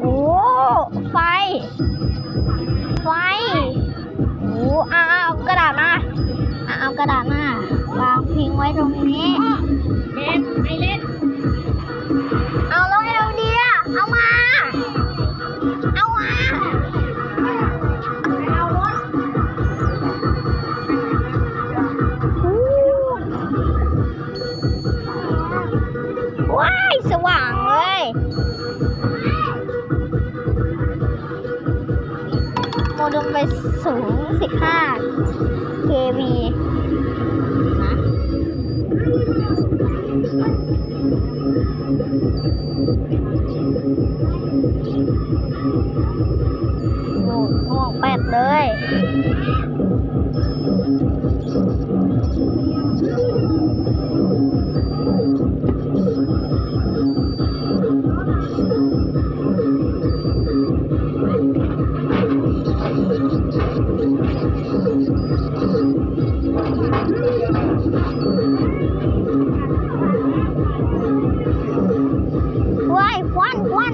โอ้ไฟ ไฟ โอ้เอาเอาเอากระดาษมาเอาเอากระดาษมาวางพิงไว้ตรงนี้เล่นไอเล่ ว้าย สว่างเลยโมดูลไปสูง 15 kV นะ ว้ายควันควัน